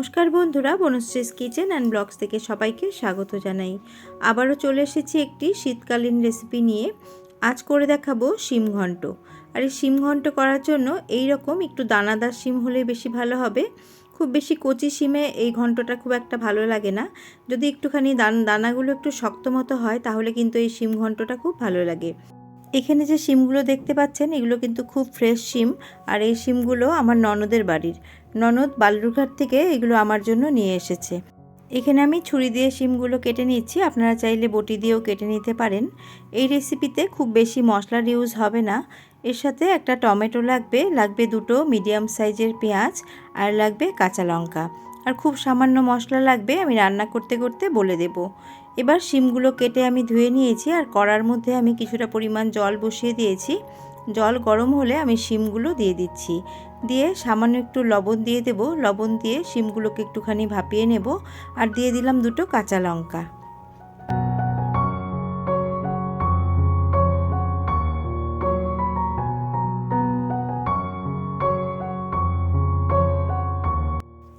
নমস্কার বন্ধুরা, বনশ্রীস kitchen and blogs থেকে সবাইকে স্বাগত জানাই। আবারও চলে এসেছি একটি শীতকালীন রেসিপি নিয়ে। আজ করে দেখাবো শিম ঘন্ট। আর এই শিম ঘন্ট করার জন্য এই রকম একটু দানাদার শিম হলে বেশি ভালো হবে। খুব বেশি কচি শিমে এই ঘন্টটা খুব একটা ভালো লাগে না। যদি একটুখানি দান, দানাগুলো একটু শক্ত মতো হয়, তাহলে কিন্তু এই শিম ঘন্টটা খুব ভালো লাগে। এখানে যে শিমগুলো দেখতে পাচ্ছেন, এগুলো কিন্তু খুব ফ্রেশ শিম। আর এই শিমগুলো আমার ননদের বাড়ির। ননদ বালুরঘাট থেকে এগুলো আমার জন্য নিয়ে এসেছে। এখানে আমি ছুরি দিয়ে শিমগুলো কেটে নিচ্ছি, আপনারা চাইলে বটি দিয়েও কেটে নিতে পারেন। এই রেসিপিতে খুব বেশি মশলার ইউজ হবে না। এর সাথে একটা টমেটো লাগবে লাগবে দুটো মিডিয়াম সাইজের পেঁয়াজ আর লাগবে কাঁচা লঙ্কা। আর খুব সামান্য মশলা লাগবে, আমি রান্না করতে করতে বলে দেব। এবার শিমগুলো কেটে আমি ধুয়ে নিয়েছি আর কড়ার মধ্যে আমি কিছুটা পরিমাণ জল বসিয়ে দিয়েছি। জল গরম হলে আমি শিমগুলো দিয়ে দিচ্ছি। দিয়ে সামান্য একটু লবণ দিয়ে দেব। লবণ দিয়ে শিমগুলোকে একটুখানি ভাপিয়ে নেব। আর দিয়ে দিলাম দুটো কাঁচা লঙ্কা।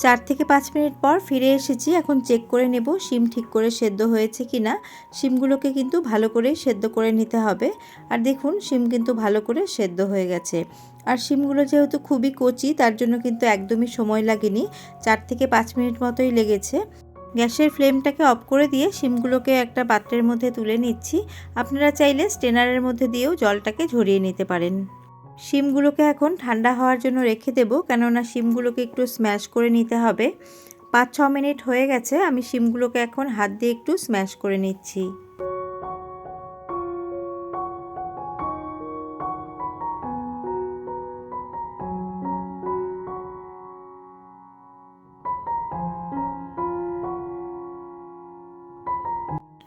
চার থেকে পাঁচ মিনিট পর ফিরে এসেছি, এখন চেক করে নেব শিম ঠিক করে সেদ্ধ হয়েছে কি না। শিমগুলোকে কিন্তু ভালো করে সেদ্ধ করে নিতে হবে। আর দেখুন, শিম কিন্তু ভালো করে সেদ্ধ হয়ে গেছে। আর শিমগুলো যেহেতু খুবই কচি, তার জন্য কিন্তু একদমই সময় লাগেনি। চার থেকে পাঁচ মিনিট মতোই লেগেছে। গ্যাসের ফ্লেমটাকে অফ করে দিয়ে শিমগুলোকে একটা পাত্রের মধ্যে তুলে নিচ্ছি। আপনারা চাইলে স্টেনারের মধ্যে দিয়েও জলটাকে ঝরিয়ে নিতে পারেন। শিমগুলোকে এখন ঠান্ডা হওয়ার জন্য রেখে দেবো, কেননা শিমগুলোকে একটু স্ম্যাশ করে নিতে হবে। পাঁচ ছ মিনিট হয়ে গেছে, আমি শিমগুলোকে এখন হাত দিয়ে একটু স্ম্যাশ করে নিচ্ছি।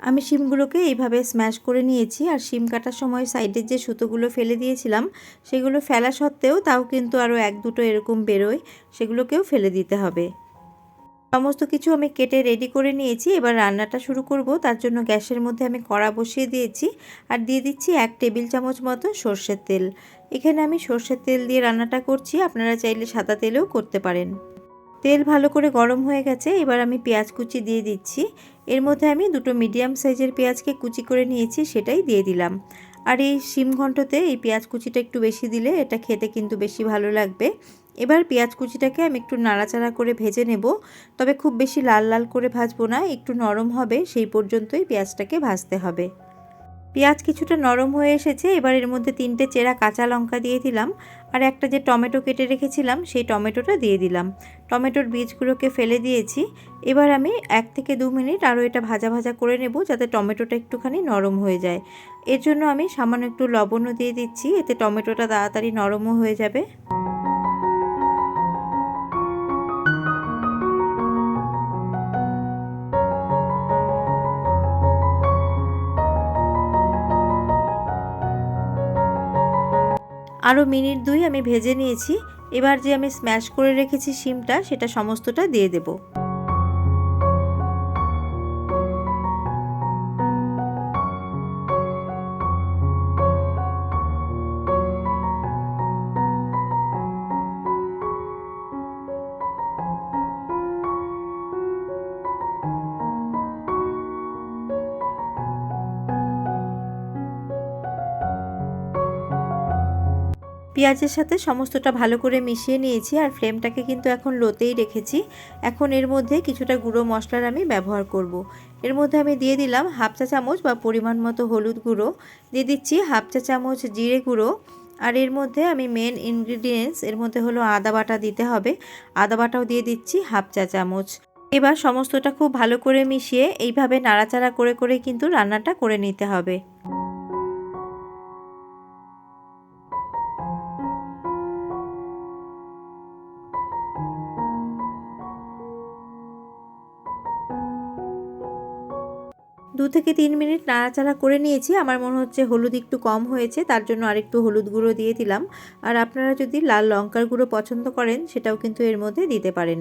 আমি শিমগুলোকে এইভাবে স্ম্যাশ করে নিয়েছি আর শিম কাটার সময় সাইডের যে সুতোগুলো ফেলে দিয়েছিলাম, সেগুলো ফেলা সত্ত্বেও তাও কিন্তু আরও এক দুটো এরকম বেরোয়, সেগুলোকেও ফেলে দিতে হবে। সমস্ত কিছু আমি কেটে রেডি করে নিয়েছি, এবার রান্নাটা শুরু করব। তার জন্য গ্যাসের মধ্যে আমি কড়া বসিয়ে দিয়েছি আর দিয়ে দিচ্ছি এক টেবিল চামচ মতো সর্ষের তেল। এখানে আমি সর্ষের তেল দিয়ে রান্নাটা করছি, আপনারা চাইলে সাদা তেলেও করতে পারেন। তেল ভালো করে গরম হয়ে গেছে, এবার আমি পেঁয়াজ কুচি দিয়ে দিচ্ছি। এর মধ্যে আমি দুটো মিডিয়াম সাইজের পেঁয়াজকে কুচি করে নিয়েছি, সেটাই দিয়ে দিলাম। আর এই শিম ঘন্টতে এই পেঁয়াজ কুচিটা একটু বেশি দিলে এটা খেতে কিন্তু বেশি ভালো লাগবে। এবার পেঁয়াজ কুচিটাকে আমি একটু নাড়াচাড়া করে ভেজে নেব, তবে খুব বেশি লাল লাল করে ভাজবো না, একটু নরম হবে, সেই পর্যন্তই পেঁয়াজটাকে ভাজতে হবে। পেঁয়াজ কিছুটা নরম হয়ে এসেছে, এবার এর মধ্যে তিনটে চেরা কাঁচা লঙ্কা দিয়ে দিলাম। আর একটা যে টমেটো কেটে রেখেছিলাম, সেই টমেটোটা দিয়ে দিলাম। টমেটোর বীজগুলোকে ফেলে দিয়েছি। এবার আমি এক থেকে দু মিনিট আরও এটা ভাজা ভাজা করে নেব যাতে টমেটোটা একটুখানি নরম হয়ে যায়। এর জন্য আমি সামান্য একটু লবণও দিয়ে দিচ্ছি, এতে টমেটোটা তাড়াতাড়ি নরমও হয়ে যাবে। আরও মিনিট দুই আমি ভেজে নিয়েছি। এবার যে আমি স্ম্যাশ করে রেখেছি শিমটা সেটা সমস্তটা দিয়ে দেবো। পেঁয়াজের সাথে সমস্তটা ভালো করে মিশিয়ে নিয়েছি আর ফ্লেমটাকে কিন্তু এখন লোতেই রেখেছি। এখন এর মধ্যে কিছুটা গুঁড়ো মশলার আমি ব্যবহার করব। এর মধ্যে আমি দিয়ে দিলাম হাফ চা চামচ বা পরিমাণ মতো হলুদ গুঁড়ো। দিয়ে দিচ্ছি হাফ চা চামচ জিরে গুঁড়ো। আর এর মধ্যে আমি মেন ইনগ্রিডিয়েন্টস এর মধ্যে হলো আদা বাটা দিতে হবে। আদা বাটাও দিয়ে দিচ্ছি হাফ চা চামচ। এবার সমস্তটা খুব ভালো করে মিশিয়ে এইভাবে নাড়াচাড়া করে করে কিন্তু রান্নাটা করে নিতে হবে। দু থেকে তিন মিনিট নাড়াচাড়া করে নিয়েছি। আমার মনে হচ্ছে হলুদ একটু কম হয়েছে, তার জন্য আরেকটু হলুদ গুঁড়ো দিয়ে দিলাম। আর আপনারা যদি লাল লঙ্কার গুঁড়ো পছন্দ করেন, সেটাও কিন্তু এর মধ্যে দিতে পারেন।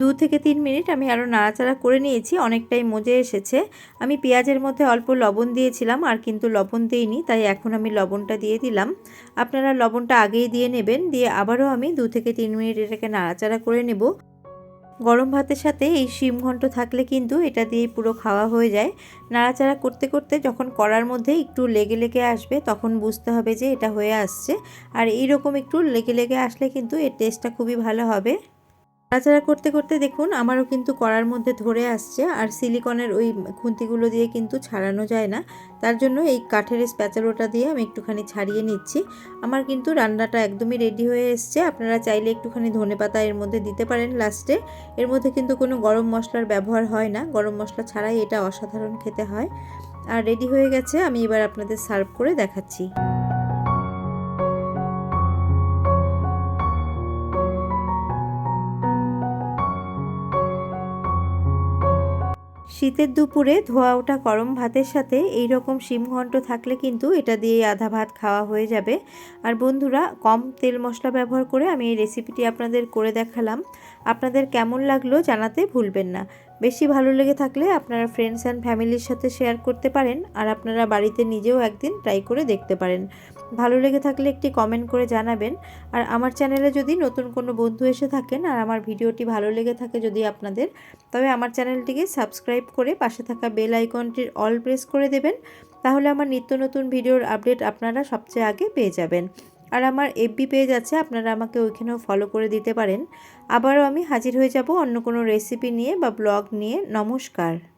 দু থেকে তিন মিনিট আমি আরও নাড়াচাড়া করে নিয়েছি, অনেকটাই মজে এসেছে। আমি পেঁয়াজের মধ্যে অল্প লবণ দিয়েছিলাম, আর কিন্তু লবণ দিইনি, তাই এখন আমি লবণটা দিয়ে দিলাম। আপনারা লবণটা আগেই দিয়ে নেবেন, দিয়ে আবারও আমি দু থেকে তিন মিনিট এটাকে নাড়াচাড়া করে নেব। গরম ভাতের সাথে এই শিম ঘন্ট থাকলে কিন্তু এটা দিয়ে পুরো খাওয়া হয়ে যায়। নাড়াচাড়া করতে করতে যখন করার মধ্যে একটু লেগে লেগে আসবে, তখন বুঝতে হবে যে এটা হয়ে আসছে। আর এই রকম একটু লেগে লেগে আসলে কিন্তু এর টেস্টটা খুবই ভালো হবে। নাড়াচাড়া করতে করতে দেখুন আমারও কিন্তু কড়ার মধ্যে ধরে আসছে। আর সিলিকনের ওই খুন্তিগুলো দিয়ে কিন্তু ছাড়ানো যায় না। তার জন্য এই কাঠের স্প্যাচালোটা দিয়ে আমি একটুখানি ছাড়িয়ে নিচ্ছি। আমার কিন্তু রান্নাটা একদমই রেডি হয়ে এসছে। আপনারা চাইলে একটুখানি ধনে পাতা এর মধ্যে দিতে পারেন লাস্টে এর মধ্যে কিন্তু কোনো গরম মশলার ব্যবহার হয় না। গরম মশলা ছাড়াই এটা অসাধারণ খেতে হয়। আর রেডি হয়ে গেছে। আমি এবার আপনাদের সার্ভ করে দেখাচ্ছি। শীতের দুপুরে ধোয়া ওঠা গরম ভাতের সাথে এই রকম শিমঘণ্ট থাকলে কিন্তু এটা দিয়ে আধা ভাত খাওয়া হয়ে যাবে। আর বন্ধুরা, কম তেল মশলা ব্যবহার করে আমি এই রেসিপিটি আপনাদের করে দেখালাম। আপনাদের কেমন লাগল জানাতে ভুলবেন না। বেশি ভালো লেগে থাকলে আপনারা ফ্রেন্ডস অ্যান্ড ফ্যামিলির সাথে শেয়ার করতে পারেন। আর আপনারা বাড়িতে নিজেও একদিন ট্রাই করে দেখতে পারেন। ভালো লেগে থাকলে একটি কমেন্ট করে জানাবেন। আর আমার চ্যানেলে যদি নতুন কোনো বন্ধু এসে থাকেন আর আমার ভিডিওটি ভালো লেগে থাকে যদি আপনাদের, তবে আমার চ্যানেলটিকে সাবস্ক্রাইব করে পাশে থাকা বেল আইকনটির অল প্রেস করে দেবেন। তাহলে আমার নিত্য নতুন ভিডিওর আপডেট আপনারা সবচেয়ে আগে পেয়ে যাবেন। আর আমার এফবি পেজ আছে, আপনারা আমাকে ওইখানেও ফলো করে দিতে পারেন। আবারও আমি হাজির হয়ে যাব অন্য কোনো রেসিপি নিয়ে বা ব্লগ নিয়ে। নমস্কার।